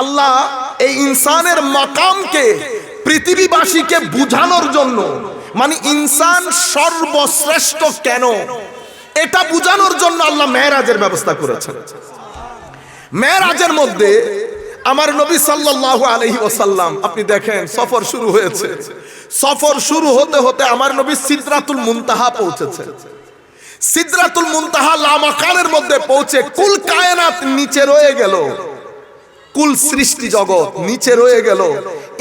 আল্লাহ এই ইনসানের মাকামকে পৃথিবীবাসীকে বুঝানোর জন্য মানে ইনসান সর্বশ্রেষ্ঠ কেন? এটা বুঝানোর জন্য আল্লাহ মেয়েরাজের ব্যবস্থা করেছেন। মেয়েরাজের মধ্যে আমার নবী সাল্লাল্লাহু আলাইহি ওসাল্লাম আপনি দেখেন সফর শুরু হয়েছে। সফর শুরু হতে হতে আমার নবী সিদরাতুল মুনতাহা পৌঁছেছে। সিদরাতুল মুনতাহা লামাকানের মধ্যে পৌঁছে কুল কায়নাত নিচে রয়ে গেল। কুল সৃষ্টি জগৎ নিচে রয়ে গেল।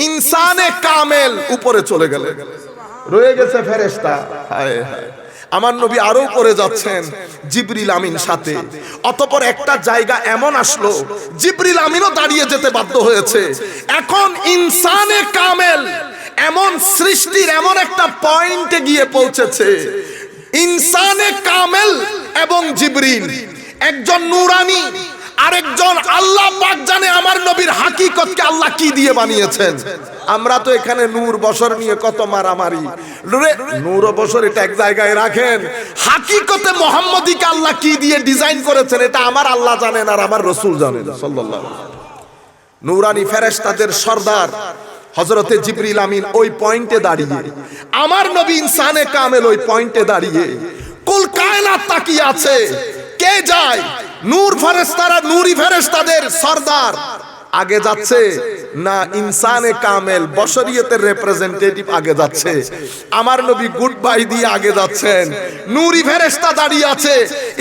ইনসানে কামেল উপরে চলে গেল। রয়ে গেছে হায় আমার নবী আরও করে যাচ্ছেন জিবরিল আমিন সাথে। অতপর একটা জায়গা এমন আসলো, জিবরিল আমিনও দাঁড়িয়ে যেতে বাধ্য হয়েছে। এখন ইনসানে কামেল, এমন সৃষ্টির এমন একটা পয়েন্টে গিয়ে পৌঁছেছে। ইনসানে কামেল এবং জিবরিল, একজন নুরানি। আরেকজন আল্লাহ পাক জানে আমার নবীর হাকিকতকে আল্লাহ কি দিয়ে বানিয়েছেন। আমরা তো এখানে নূর বসর নিয়ে কত মারামারি। নূর ও বসর এটা এক জায়গায় রাখেন। হাকিকতে মোহাম্মদীকে আল্লাহ কি দিয়ে ডিজাইন করেছেন এটা আমার আল্লাহ জানেন আর আমার রসুল জানেন ওয়াসাল্লাম। নুরানি ফেরেশতাদের সর্দার হজরতে জিবরিল আমিন ওই পয়েন্টে দাঁড়িয়ে। আমার নবী ইনসানে কামেল ওই পয়েন্টে দাঁড়িয়ে। কুল কায়নাত তাকিয়ে আছে। কে যায়? নূর ফেরেশতারা, নূরি ফেরেশতাদের সর্দার। আগে যাচ্ছে না ইনসানে কামেল, বশরিয়তের রিপ্রেজেন্টেটিভ আগে যাচ্ছে। আমার নবী গুড বাই দিয়ে আগে যাচ্ছেন। নূরি ফেরেশতা দাঁড়িয়ে আছে।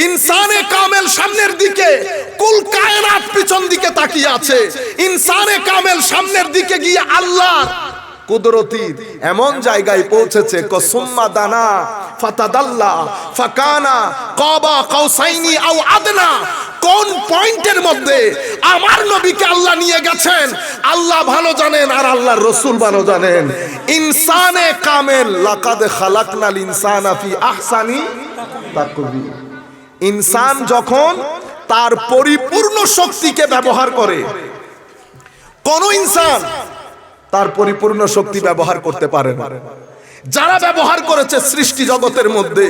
ইনসানে কামেল সামনের দিকে, কুল কায়নাত পিছন দিকে তাকিয়ে আছে। ইনসানে কামেল সামনের দিকে গিয়ে আল্লাহ কুদরতির এমন জায়গায় পৌঁছেছে, কসুম্মা দানা। ফাতাদাল্লা, ফাকানা, কবা, কাউসাইনি আও আদনা। কোন পয়েন্টের মধ্যে আমার নবীকে আল্লাহ নিয়ে গেছেন? আল্লাহ ভালো জানেন আর আল্লাহর রসুল ভালো জানেন। ইনসানে কামেল, লাকাদ খালাকনাল ইনসানা ফি আহসানি তাকবীর ইনসান যখন তার পরিপূর্ণ শক্তিকে ব্যবহার করে, কোন ইনসান তার পরিপূর্ণ শক্তি ব্যবহার করতে পারে না। যারা ব্যবহার করেছে সৃষ্টি জগতের মধ্যে,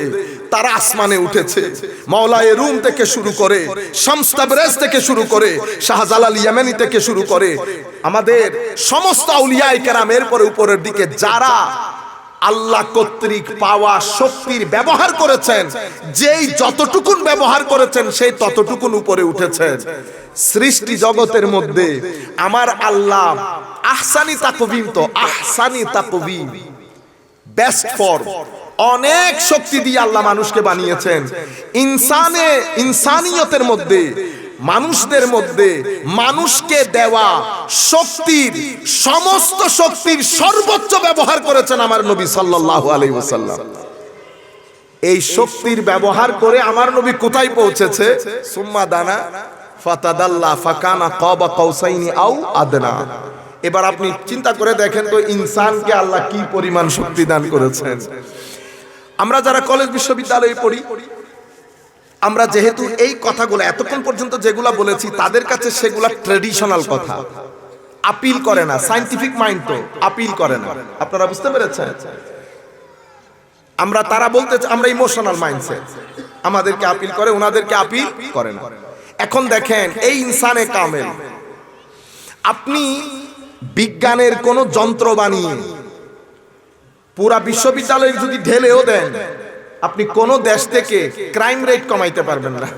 তারা আসমানে উঠেছে। মাওলায়ে রুম থেকে শুরু করে শামস্তাবরেজ থেকে শুরু করে, শাহজালাল ইয়ামানি থেকে শুরু করে, আমাদের সমস্ত আউলিয়ায়ে কেরামের পরে উপরের দিকে যারা আল্লাহ কর্তৃক পাওয়া শক্তির ব্যবহার করেছেন, যেই যতটুকুন ব্যবহার করেছেন, সেই ততটুকুন উপরে উঠেছেন সৃষ্টি জগতের মধ্যে আমার আল্লাহ আহসানি তাকবিম তো, আহসানি তাকবিম। বেস্ট ফর্ম অনেক শক্তি দিয়ে আল্লাহ মানুষকে বানিয়েছেন। ইনসানে ইনসানিয়তের মধ্যে মানুষদের মধ্যে মানুষকে দেওয়া শক্তির সমস্ত শক্তির সর্বোচ্চ ব্যবহার করেছেন আমার নবী সাল্লাল্লাহু আলাইহি ওয়াসাল্লাম। এই শক্তির ব্যবহার করে আমার নবী কোথায় পৌঁছেছে? সুম্মা দানা ফাতাদাল্লা ফাকানা কাবা কাউসাইনি আও আদনা। এবার আপনি চিন্তা করে দেখেন তো ইনসানকে আল্লাহ কি পরিমাণ শক্তি দান করেছেন। আমরা যারা কলেজ বিশ্ববিদ্যালয়ে পড়ি, আমরা যেহেতু এই কথাগুলো এতক্ষণ পর্যন্ত যেগুলা বলেছি, তাদের কাছে সেগুলা ট্রেডিশনাল কথা। আপিল করে না সাইন্টিফিক মাইন্ড তো আপিল করে না। আপনারা বুঝতে পেরেছেন? আমরা, তারা বলতে আমরা ইমোশনাল মাইন্ডসেট আমাদেরকে আপিল করে, ওনাদেরকে আপিল করে না। এখন দেখেন, এই ইনসানে কামেল। আপনি বিজ্ঞানের কোন যন্ত্র বানিয়ে পুরা বিশ্ববিদ্যালয়ে যদি ঢেলেও দেন, আপনি কোন দেশ থেকে ক্রাইম রেট কমাইতে পারবেন না।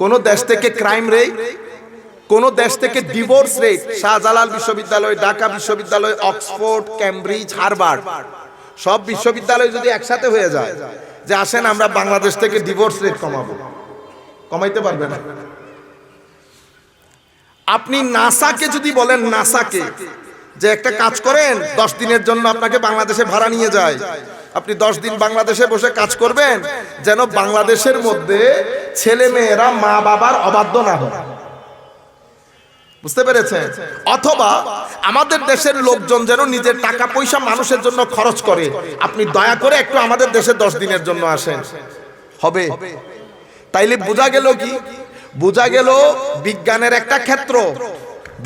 কোন দেশ থেকে ক্রাইম রেট, কোন দেশ থেকে ডিভোর্স রেট, শাহজালাল বিশ্ববিদ্যালয়, ঢাকা বিশ্ববিদ্যালয়, অক্সফোর্ড ক্যামব্রিজ হার্ভার্ড, সব বিশ্ববিদ্যালয় যদি একসাথে হয়ে যায়, যে আসেন আমরা বাংলাদেশ থেকে ডিভোর্স রেট কমাবো। কমাইতে পারবে না। আপনি নাসাকে যদি বলেন নাসাকে, যে একটা কাজ করেন, দশ দিনের জন্য আপনাকে বাংলাদেশে ভাড়া নিয়ে যায়। আপনি দশ দিন বাংলাদেশে বসে কাজ করবেন, যেন বাংলাদেশের মধ্যে ছেলে মেয়েরা মা বাবার অবাধ্য না হয় বুঝতে পেরেছেন? অথবা আমাদের দেশের লোকজন যেন নিজের টাকা পয়সা মানুষের জন্য খরচ করে। আপনি দয়া করে একটু আমাদের দেশে দশ দিনের জন্য আসেন। হবে। তাইলে বোঝা গেল কি? বোঝা গেল বিজ্ঞানের একটা ক্ষেত্র।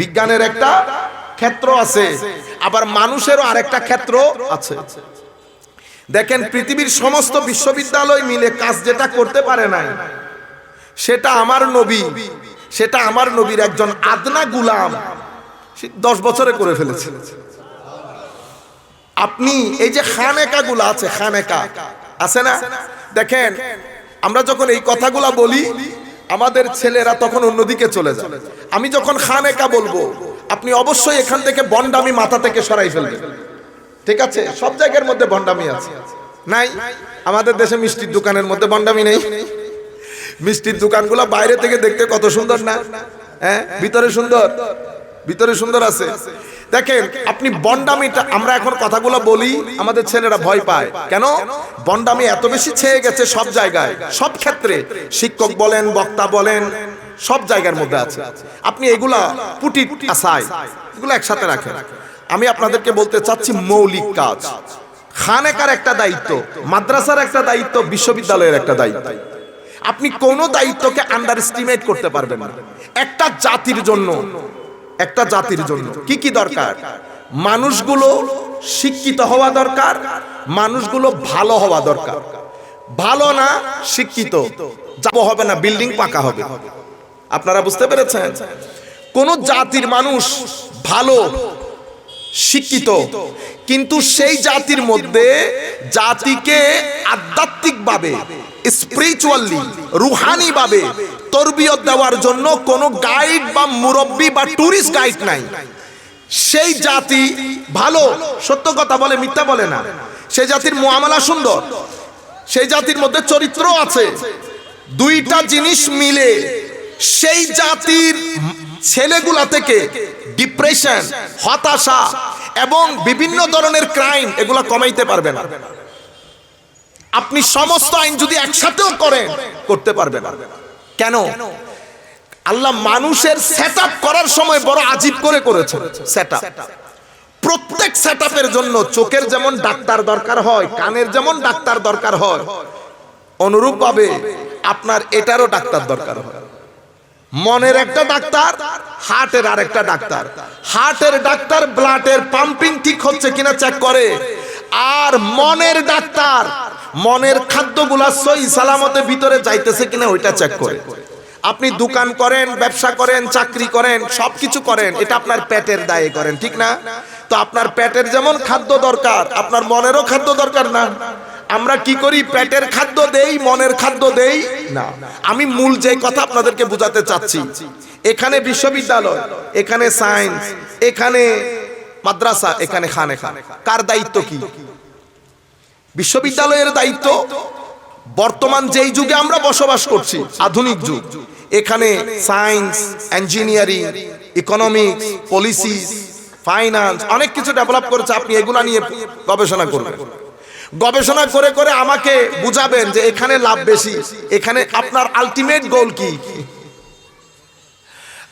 বিজ্ঞানের একটা ক্ষেত্র আছে। আবার মানুষেরও আরেকটা ক্ষেত্র আছে। দেখেন, পৃথিবীর সমস্ত বিশ্ববিদ্যালয় মিলে কাজ যেটা করতে পারে নাই, সেটা আমার নবী, সেটা আমার নবীর একজন আদনা গুলাম দশ বছরে করে ফেলেছে। আপনি এই যে খানেকা গুলো আছে, খানেকা, আছে না? দেখেন, আমরা যখন এই কথাগুলা বলি আমাদের ছেলেরা তখন অন্যদিকে চলে যায়। আমি যখন খান একা বলব, আপনি অবশ্যই এখান থেকে বন্ডামি মাথা থেকে সরাই ফেলবেন। ঠিক আছে? সব জায়গার মধ্যে বন্ডামি আছে। নাই? আমাদের দেশে মিষ্টির দোকানের মধ্যে বন্ডামি নেই। মিষ্টির দোকানগুলো বাইরে থেকে দেখতে কত সুন্দর না? হ্যাঁ? ভিতরে সুন্দর? ভিতরে সুন্দর আছে। দেখেন, আপনি বন্ডামিটা আমরা এখন কথাগুলো বলি, আমাদের ছেলেরা ভয় পায়। কেন? বন্ডামি এত বেশি ছেয়ে গেছে সব জায়গায়, সব ক্ষেত্রে। শিক্ষক বলেন, বক্তা বলেন, সব জায়গার মধ্যে আছে। আপনি এগুলা পুটি আসায়, এগুলো একসাথে রাখেন। আমি আপনাদেরকে বলতে চাচ্ছি মৌলিক কাজ। খানেকার একটা দায়িত্ব, মাদ্রাসার একটা দায়িত্ব, বিশ্ববিদ্যালয়ের একটা দায়িত্ব। আপনি কোনো দায়িত্বকে আন্ডার এস্টিমেট করতে পারবেন না। একটা জাতির জন্য একটা জাতির জন্য। কি কি দরকার? মানুষগুলো শিক্ষিত হওয়া দরকার মানুষগুলো ভালো হওয়া দরকার। ভালো না শিক্ষিত। যাব হবে না বিল্ডিং পাকা হবে। আপনারা বুঝতে পেরেছেন? কোন জাতির মানুষ ভালো শিক্ষিত। কিন্তু সেই জাতির মধ্যে জাতিকে আধ্যাত্মিকভাবে স্পিরিচুয়ালি রুহানি ভাবে তরবিয়ত দেওয়ার জন্য কোনো গাইড বা মুরব্বী বা টুরিস্ট গাইড নাই। সেই জাতি ভালো সত্য কথা বলে মিথ্যা বলে না। সেই জাতির মোয়ামলা সুন্দর। সেই জাতির মধ্যে চরিত্র আছে। দুইটা জিনিস মিলে সেই জাতির ছেলেগুলা থেকে ডিপ্রেশন, হতাশা এবং বিভিন্ন ধরনের ক্রাইম এগুলা কমাইতে পারবে না। আপনি সমস্ত আইন যদি একসাথেও করেন, করতে পারবে না। কেন? আল্লাহ মানুষের সেট করার সময় বড় আজীব করে করেছে সেট প্রত্যেক সেট জন্য চোখের যেমন ডাক্তার দরকার হয়, কানের যেমন ডাক্তার দরকার হয় অনুরূপ ভাবে আপনার এটারও ডাক্তার দরকার হয়। মনের একটা ডাক্তার, হার্টের আরেকটা ডাক্তার। হার্টের ডাক্তার, ব্লাডের পাম্পিং ঠিক হচ্ছে কিনা চেক করে। আর মনের ডাক্তার, মনের খাদ্যগুলা সই সালামতে ভিতরে যাইতেছে কিনা ওইটা চেক করে। আপনি দোকান করেন, ব্যবসা করেন, চাকরি করেন, সবকিছু করেন, এটা আপনার পেটের দায়ে করেন, ঠিক না? তো আপনার পেটের যেমন খাদ্য দরকার, আপনার মনেরও খাদ্য দরকার না। আমরা কি করি? পেটের খাদ্য দেই, মনের খাদ্য দেই? না। আমি মূল যে কথা আপনাদেরকে বোঝাতে চাচ্ছি, এখানে বিশ্ববিদ্যালয়, এখানে সায়েন্স এখানে মাদ্রাসা, এখানে খানে খানে কার দায়িত্ব কি? বিশ্ববিদ্যালয়ের দায়িত্ব? বর্তমান যেই যুগে আমরা বসবাস করছি, আধুনিক যুগ, এখানে science engineering economics policy finance অনেক কিছু ডেভেলপ করেছে, আপনি এগুলা নিয়ে গবেষণা করবেন। গবেষণা করে করে আমাকে বুঝাবেন যে এখানে লাভ বেশি। এখানে আপনার আলটিমেট গোল কি?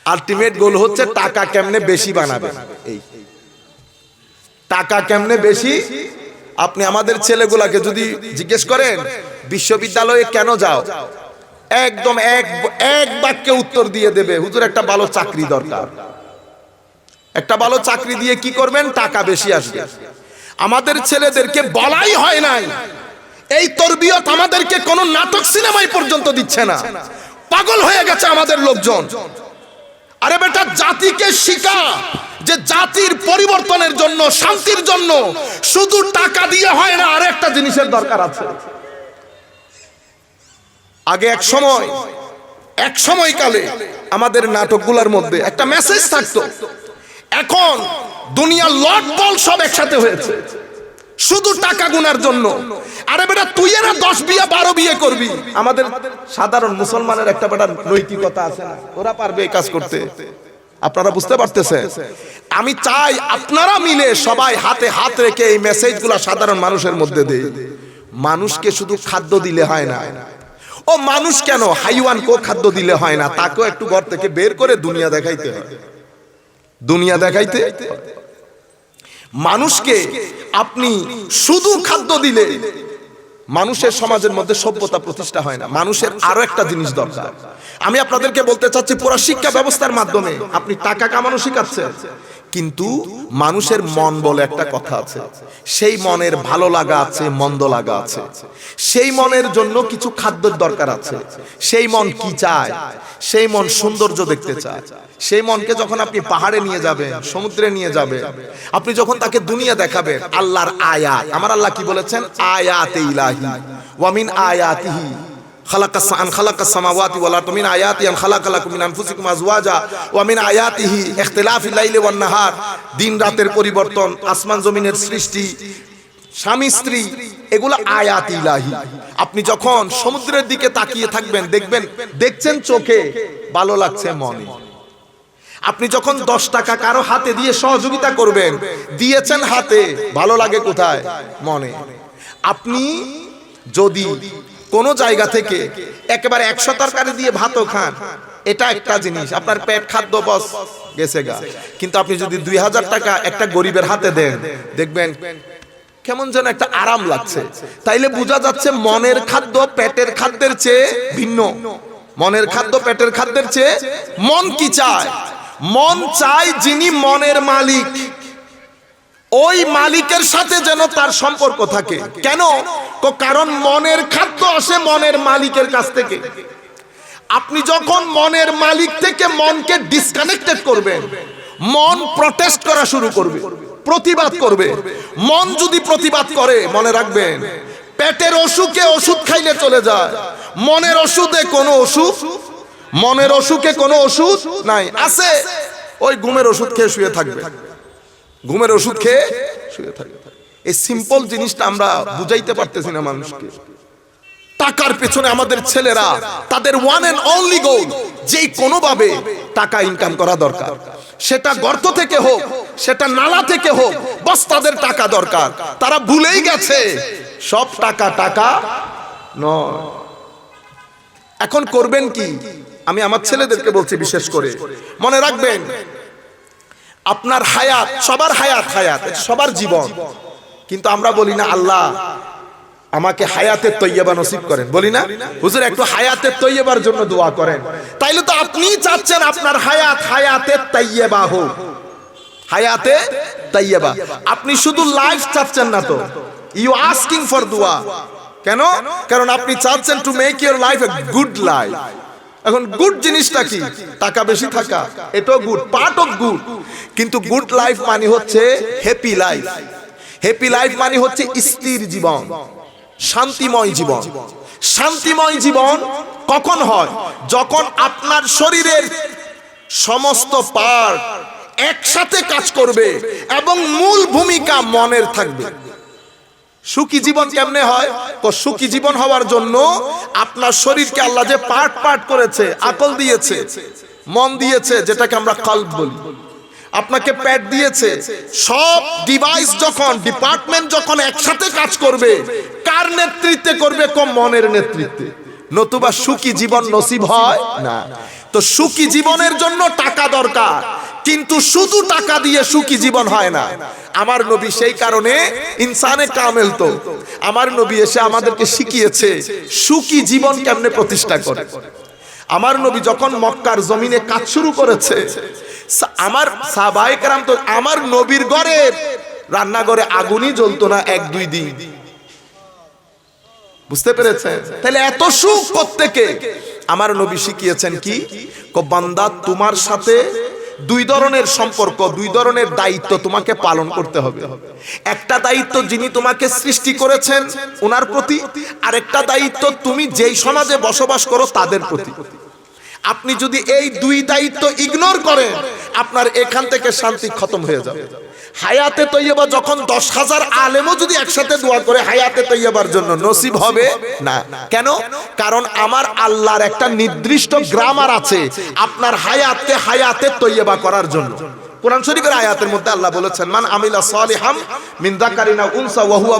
আলটিমেট গোল হচ্ছে টাকা কেমনে বেশি বানাবে। এই। টাকা কেমনে বেশি? আপনি আমাদের ছেলেগুলাকে যদি জিজ্ঞেস করেন, বিশ্ববিদ্যালয়ে কেন যাও? একদম এক এক বাক্যে উত্তর দিয়ে দেবে, হুজুর, একটা ভালো চাকরি দরকার। একটা ভালো চাকরি দিয়ে কি করবেন? টাকা বেশি আসবে। আমাদের ছেলেদেরকে বলাই হয় নাই। এই তরবিয়ত আমাদেরকে কোন নাটক সিনেমায় পর্যন্ত দিচ্ছে না। পাগল হয়ে গেছে আমাদের লোকজন। আরে বেটা, জাতিকে শিখা যে জাতির পরিবর্তনের জন্য, শান্তির জন্য শুধু টাকা দিয়ে হয় না আর একটা জিনিসের দরকার আছে। আগে এক সময়, এক সময়কালে আমাদের নাটকগুলোর মধ্যে একটা মেসেজ থাকতো। এখন দুনিয়া লট বল সব একসাথে হয়েছে। শুধু টাকা গুনার জন্য। আরে বেটা, তুই এরা দশ বিয়ে, বারো বিয়ে করবি। আমাদের সাধারণ মুসলমানের একটা বেটার নৈতিকতা আছে ওরা পারবে এই কাজ করতে। আপনারা বুঝতে পারতেছেন? আমি চাই আপনারা মিলে সবাই হাতে হাত রেখে এই মেসেজগুলা সাধারণ মানুষের মধ্যে দেই। মানুষকে শুধু খাদ্য দিলে হয় না। ও মানুষ কেন? হাইওয়ান কো খাদ্য দিলে হয় না। তাকেও একটু ঘর থেকে বের করে দুনিয়া দেখাইতে হয়। দুনিয়া দেখাইতে? মানুষকে আপনি শুধু খাদ্য দিলে মানুষের সমাজের মধ্যে সভ্যতা প্রতিষ্ঠা হয় না। মানুষের আরও একটা জিনিস দরকার। আমি আপনাদেরকে বলতে চাচ্ছি, পুরো শিক্ষা ব্যবস্থার মাধ্যমে আপনি টাকা কামানো শিখাচ্ছেন। কিন্তু মানুষের মন বলে একটা কথা আছে, সেই মনের ভালো লাগা আছে, মন্দ লাগা আছে। সেই মনের জন্য কিছু খাদ্যের দরকার আছে। সেই মন কি চায়? সেই মন সৌন্দর্য দেখতে চায়। সেই মনকে যখন আপনি পাহাড়ে নিয়ে যাবেন, সমুদ্রে নিয়ে যাবেন, আপনি যখন তাকে দুনিয়া দেখাবেন, আল্লাহর আয়াত, আমার আল্লাহ কি বলেছেন? আয়াতে ইলাহি। ওয়ামিন আয়াতিহি। আন ওয়া মিন আয়াতিহি দিন রাতের পরিবর্তন, আসমান জমিনের সৃষ্টি, স্বামী, স্ত্রী, এগুলো আয়াত ইলাহি। আপনি যখন সমুদ্রের দিকে তাকিয়ে থাকবেন, দেখবেন, দেখছেন চোখে, ভালো লাগছে মনে। আপনি যখন দশ টাকা কারও হাতে দিয়ে সহযোগিতা করবেন, দিয়েছেন হাতে, ভালো লাগে কোথায়? মনে। আপনি যদি কোনো জায়গা থেকে একেবারে একশো তরকারি দিয়ে ভাতও খান, এটা একটা জিনিস। আপনার পেট খাদ্য বস, গেছে গা। কিন্তু আপনি যদি দুই হাজার টাকা একটা গরিবের হাতে দেন, দেখবেন কেমন যেন একটা আরাম লাগছে। তাইলে বোঝা যাচ্ছে মনের খাদ্য পেটের খাদ্যের চেয়ে ভিন্ন। মনের খাদ্য পেটের খাদ্যের চেয়ে মন কি চায়? মন চায় যিনি মনের মালিক। ওই মালিকের সাথে যেন তার সম্পর্ক থাকে। কেন? কারণ মনের খাদ্য আসে মনের মালিকের কাছ থেকে। আপনি যখন মনের মালিক থেকে মনকে ডিসকানেক্টেড করবেন, মন প্রটেস্ট করা শুরু করবে, প্রতিবাদ করবে। মন যদি প্রতিবাদ করে, মনে রাখবেন, পেটের অসুখে ওষুধ খাইলে চলে যায়। মনের ওষুধে কোনো ওষুধ? মনের অসুখে কোনো ওষুধ? নাই। আছে। ওই ঘুমের ওষুধ খেয়ে শুয়ে থাকবে। ঘুমের ওষুধ খেয়ে শুয়ে থাকবে এই সিম্পল জিনিসটা আমরা বুঝাইতে পারতেছি না মানুষকে। টাকার পেছনে আমাদের ছেলেরা, তাদের ওয়ান এন্ড অনলি গোল যেই কোনোভাবে টাকা ইনকাম করা দরকার। সেটা গর্ত থেকে হোক, সেটা নালা থেকে হোক বাস তাদের টাকা দরকার। তারা ভুলেই গেছে, সব টাকা টাকা এখন করবেন কি? আমি আমার ছেলেদেরকে বলছি বিশেষ করে। মনে রাখবেন আপনার হায়াত, সবার হায়াত হায়াত সবার জীবন। কিন্তু আমরা বলি না, আল্লাহ আমাকে হায়াতের তৈয়বা নসিব করেন। বলি না? হুজুর, একটু হায়াতের তৈয়বার জন্য দোয়া করেন। তাইলে তো আপনি চাচ্ছেন আপনার হায়াত, হায়াতের তৈয়বা হোক। হায়াতে তৈয়বা। আপনি শুধু লাইফ চাচ্ছেন না তো। ইউ আস্কিং ফর দোয়া কেন? কারণ আপনি চাচ্ছেন to make your life a good life এখন গুড জিনিসটা কি? টাকা বেশি থাকা। এটাও গুড পার্ট অফ গুড কিন্তু গুড লাইফ মানে হচ্ছে হ্যাপি লাইফ হ্যাপি লাইফ মানে হচ্ছে স্থির জীবন। শান্তিময় জীবন। শান্তিময় জীবন কখন হয়? যখন আপনার শরীরের সমস্ত পার্ট একসাথে কাজ করবে এবং মূল ভূমিকা মনের থাকবে। সুখী জীবন কেমনে হয়? সুখী জীবন হওয়ার জন্য আপনার শরীরকে আল্লাহ যে পার্ট পার্ট করেছে, আকল দিয়েছে, মন দিয়েছে, যেটাকে আমরা কল্প বলি। আপনাকে প্যাড দিয়েছে। সব ডিভাইস যখন ডিপার্টমেন্ট যখন একসাথে কাজ করবে, কার নেতৃত্বে করবে কম মনের নেতৃত্বে? নতুবা সুখী জীবন নসিব হয়? না। তো সুখী জীবনের জন্য টাকা দরকার। কিন্তু শুধু টাকা দিয়ে সুখী জীবন হয় না। আমার নবী সেই কারণে ইনসানে কামেল তো। আমার নবী এসে আমাদেরকে শিখিয়েছে সুখী জীবন কেমনে প্রতিষ্ঠা করে। আমার নবী যখন মক্কার জমিনে কাজ শুরু করেছে, আমার সাহবাইকার তো আমার নবীর ঘরে রান্নাঘরে আগুনই জ্বলতো না এক দুই দিন। বুঝতে পেরেছেন? তাহলে এত সুখ প্রত্যেকে। আমার নবী শিখিয়েছেন কি? কো বান্দা, তোমার সাথে দুই ধরনের সম্পর্ক, দুই ধরনের দায়িত্ব তোমাকে পালন করতে হবে। একটা দায়িত্ব যিনি তোমাকে সৃষ্টি করেছেন, ওনার প্রতি আর একটা দায়িত্ব তুমি যেই সমাজে বসবাস করো, তাদের প্রতি। আপনি যদি এই দুই দায়িত্ব ইগনোর করেন আপনার এখান থেকে শান্তি খতম হয়ে যাবে। হায়াতে তৈয়বা যখন দশ হাজার আলেমও যদি একসাথে দোয়া করে, হায়াতে তৈয়বার জন্য নসিব হবে? না। কেন? কারণ আমার আল্লাহর একটা নির্দিষ্ট গ্রামার আছে আপনার হায়াতকে হায়াতে তৈয়বা করার জন্য। কোরআন শরীফের আয়াতের মধ্যে আল্লাহ বলেছেন, মান আমিলা সালিহাম মিন যাকারিনা উনসা হুয়া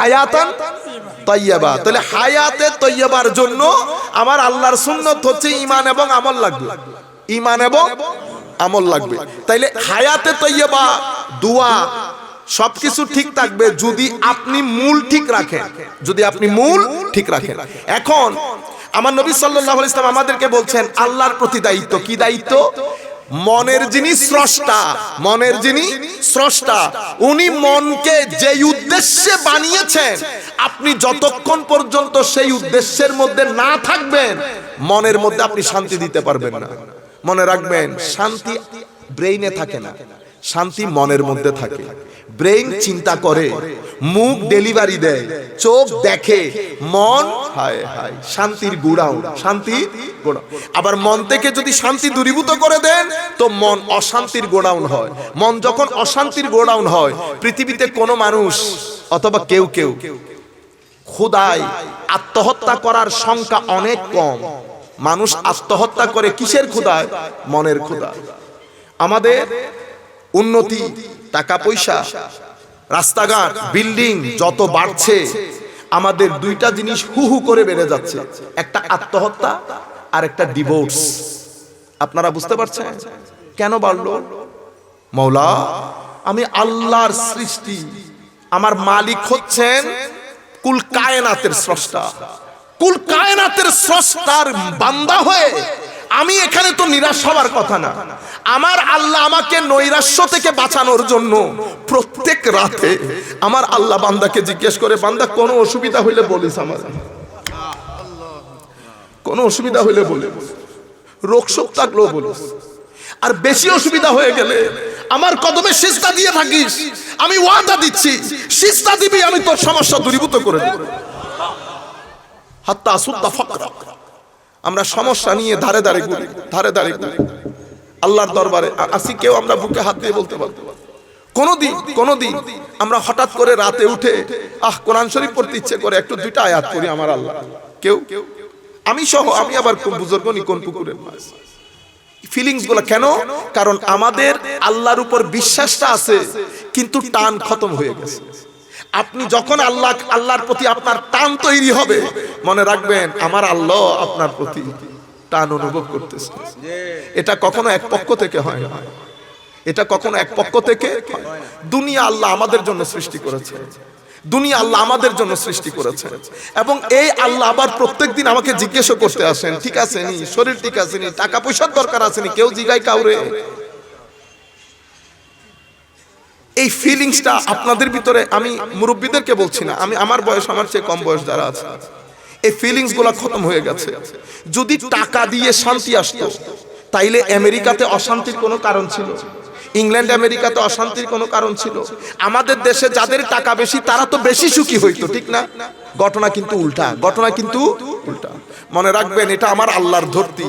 হায়াতান তৈয়বা। তাহলে হায়াতে তৈয়বার জন্য আমার আল্লাহর সুন্নত হচ্ছে ইমান এবং আমল লাগবে। ইমান এবং আমল লাগবে। তাইলে হায়াতে তৈয়বা, দোয়া, সবকিছু ঠিক থাকবে যদি আপনি মূল ঠিক রাখেন। যদি আপনি মূল ঠিক রাখেন। এখন আমার নবী আলাইহি ইসলাম আমাদেরকে বলছেন, আল্লাহর প্রতি দায়িত্ব। কি দায়িত্ব? মনের যিনি স্রষ্টা, মনের যিনি স্রষ্টা, উনি মনকে যেই উদ্দেশ্যে বানিয়েছেন, আপনি যতক্ষণ পর্যন্ত সেই উদ্দেশ্যের মধ্যে না থাকবেন, মনের মধ্যে আপনি শান্তি দিতে পারবেন না। মনে রাখবেন, শান্তি ব্রেইনে থাকে না, শান্তি মনের মধ্যে থাকে। ব্রেইন চিন্তা করে, মুখ ডেলিভারি দেয়, চোখ দেখে, মন হায় হায়, শান্তির গুড়াও শান্তি আবার মন থেকে যদি শান্তি দূরীভূত করে দেন, তো মন অশান্তির গোডাউন হয়। মন যখন অশান্তির গোডাউন হয়, পৃথিবীতে কোনো মানুষ অথবা কেউ কেউ খুদাই আত্মহত্যা করার সংখ্যা অনেক কম। মানুষ আত্মহত্যা করে কিসের ক্ষুদায় মনের ক্ষুদায় আমাদের উন্নতি, টাকা পয়সা, রাস্তাঘাট, বিল্ডিং যত বাড়ছে, আমাদের দুইটা জিনিস হু হু করে বেড়ে যাচ্ছে। একটা আত্মহত্যা আর একটা ডিভোর্স আপনারা বুঝতে পারছেন? কেন বাড়লো? মৌলা, আমি আল্লাহর সৃষ্টি। আমার মালিক হচ্ছেন কুল কায়নাতের স্রষ্টা। কুল কায়নাতের স্রষ্টার বান্দা হয়ে আমি এখানে তো নিরাশ হওয়ার কথা না। আমার আল্লাহ আমাকে নৈরাশ্য থেকে বাঁচানোর জন্য প্রত্যেক রাতে আমার আল্লাহ বান্দাকে জিজ্ঞেস করে, বান্দা, কোনো অসুবিধা হইলে বলিস আমার কোনো অসুবিধা হইলে বলে রোগ শোক থাকলেও বলিস। আর বেশি অসুবিধা হয়ে গেলে আমার কদমে সিস্তা দিয়ে থাকিস আমি ওয়াদা দিচ্ছি সিস্তা দিবি, আমি তোর সমস্যা দূরীভূত করে দেব। হাত্তা সুদ্দা ফাকরা। আমরা সমস্যা নিয়ে ধারে ধারে ঘুরি, ধারে ধারে ঘুরি। আল্লাহর দরবারে আসি, কেউ আমরা বুকে হাত দিয়ে বলতে পারব। কোনদিন কোনদিন আমরা হঠাৎ করে রাতে উঠে, আহ, কোরআন শরীফ পড়তে ইচ্ছে করে একটু দুইটা আয়াত করি আমার আল্লাহ। কেউ? আমি সহ, আমি আবার কোন বুজুর্গ নি, কোন পুকুরের মাছ? ফিলিংসগুলো কেন? কারণ আমাদের আল্লাহর উপর বিশ্বাসটা আছে, কিন্তু টান খতম হয়ে গেছে। আপনি যখন আল্লাহ, আল্লাহর প্রতি আপনার টান তৈরি হবে, মনে রাখবেন, আমার আল্লাহ আপনার প্রতি টান অনুভব করতেছে। এটা কখনো এক পক্ষ থেকে হয় না। এটা কখনো এক পক্ষ থেকে দুনিয়া আল্লাহ আমাদের জন্য সৃষ্টি করেছে। দুনিয়া আল্লাহ আমাদের জন্য সৃষ্টি করেছে। এবং এই আল্লাহ আবার প্রত্যেক দিন আমাকে জিজ্ঞেস করতে আসেন, ঠিক আছে নি? শরীর ঠিক আছে নি? টাকা পয়সার দরকার আছে নি? কেউ জিগায় কাউরে? এই ফিলিংসটা আপনাদের ভিতরে আমি মুরব্বীদেরকে বলছি না, আমি আমার বয়স, আমার চেয়ে কম বয়স যারা আছে, এই ফিলিংসগুলা খতম হয়ে গেছে। যদি টাকা দিয়ে শান্তি আসতো, তাইলে আমেরিকাতে অশান্তির কোনো কারণ ছিল, ইংল্যান্ড আমেরিকাতে অশান্তির কোনো কারণ ছিল। আমাদের দেশে যাদের টাকা বেশি, তারা তো বেশি সুখী হইতো, ঠিক না? ঘটনা কিন্তু উল্টা, ঘটনা কিন্তু উল্টা। মনে রাখবেন, এটা আমার আল্লাহর ধরতি।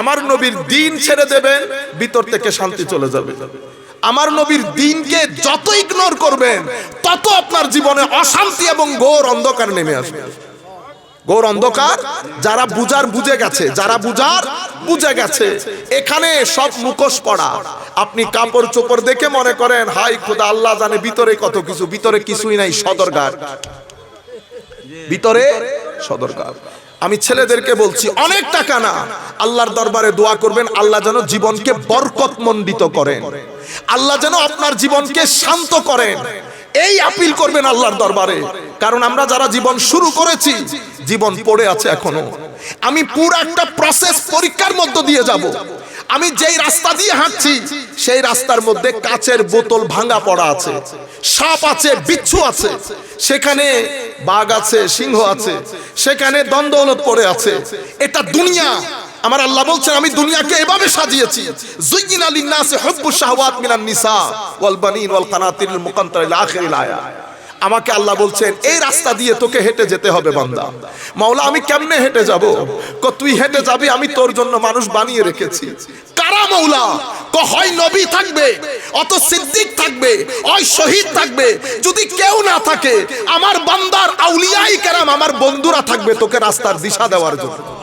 আমার নবীর দিন ছেড়ে দেবেন, ভিতর থেকে শান্তি চলে যাবে। আমার নবীর দিনকে যত ইগনোর করবেন, তত আপনার জীবনে অশান্তি এবং ঘোর অন্ধকার নেমে আসবে। ঘোর অন্ধকার, যারা বুজার বুঝে গেছে, যারা বুজার বুঝে গেছে, এখানে সব মুখোশ পড়া। আপনি কাপড় চোপড় দেখে মনে করেন হাই খোদা, আল্লাহ জানে ভিতরে কত কিছু, ভিতরে কিছুই নাই, সদরঘাট। ভিতরে সদরঘাট। আমি ছেলেদেরকে বলছি, অনেক টাকা না। আল্লাহর দরবারে দোয়া করবেন, আল্লাহ যেন জীবনকে বরকত মণ্ডিত করেন। আল্লাহ যেন আপনার জীবনকে শান্ত করেন। এই আপিল করবেন আল্লাহর দরবারে। কারণ আমরা যারা জীবন শুরু করেছি, জীবন পড়ে আছে এখনও। আমি পুরো একটা প্রসেস পরীক্ষার মধ্য দিয়ে যাব। আমি যেই রাস্তা দিয়ে হাঁটছি, সেই রাস্তার মধ্যে কাচের বোতল ভাঙা পড়া আছে, সাপ আছে, বিচ্ছু আছে। সেখানে বাঘ আছে, সিংহ আছে। সেখানে দ্বন্দ্বলত পড়ে আছে। এটা দুনিয়া। আমার আল্লাহ বলছেন, আমি দুনিয়াকে এভাবে সাজিয়েছি। জুইয়িনা লিন-নাসি হুব্বু শাহওয়াত মিনান নিসা ওয়াল বানিন ওয়াল কানাতিরিল মুকান্তারিল আখিরিল আয়াত আমাকে আল্লাহ বলছেন, এই রাস্তা দিয়ে তোকে হেঁটে যেতে হবে বান্দা। মাওলা, আমি কেমনে হেঁটে যাব? তুই হেঁটে যাবি, আমি তোর জন্য মানুষ বানিয়ে রেখেছি। কারা মৌলা। হয় নবী থাকবে, অত সিদ্দিক থাকবে, হয় শহীদ থাকবে। যদি কেউ না থাকে, আমার বান্দার আউলিয়াই কেরাম, আমার বন্ধুরা থাকবে তোকে রাস্তার দিশা দেওয়ার জন্য।